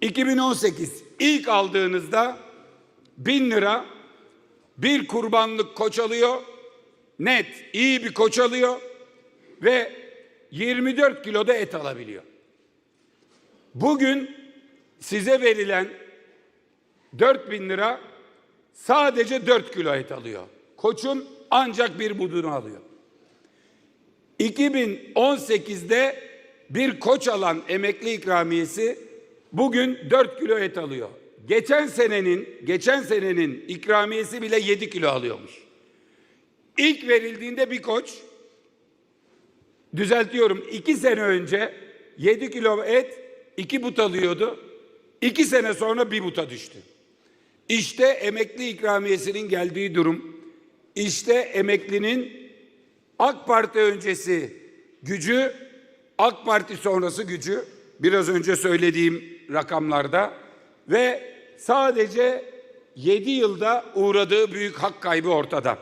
2018 ilk aldığınızda 1000 lira bir kurbanlık koç alıyor. Net iyi bir koç alıyor ve 24 kiloda et alabiliyor. Bugün size verilen 4000 lira sadece 4 kilo et alıyor. Koçun ancak bir budunu alıyor. 2018'de bir koç alan emekli ikramiyesi bugün 4 kilo et alıyor. Geçen senenin geçen senenin ikramiyesi bile 7 kilo alıyormuş. İlk verildiğinde bir koç düzeltiyorum 2 sene önce 7 kilo et 2 but alıyordu. 2 sene sonra bir buta düştü. İşte emekli ikramiyesinin geldiği durum. İşte emeklinin AK Parti öncesi gücü, AK Parti sonrası gücü biraz önce söylediğim rakamlarda ve sadece 7 yılda uğradığı büyük hak kaybı ortada.